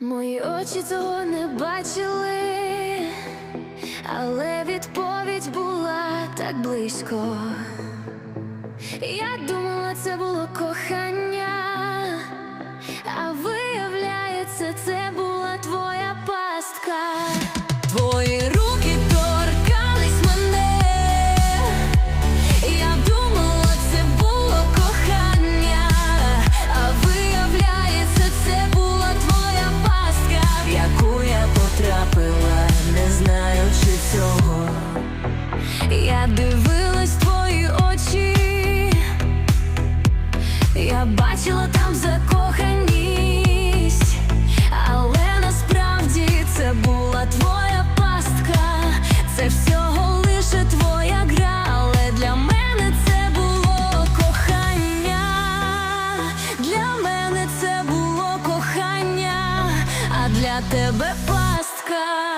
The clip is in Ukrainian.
Мої очі цього не бачили, але відповідь була так близько. Я думала, це було кохання, бачила там закоханість, але насправді це була твоя пастка, це всього лише твоя гра, але для мене це було кохання, для мене це було кохання, а для тебе пастка.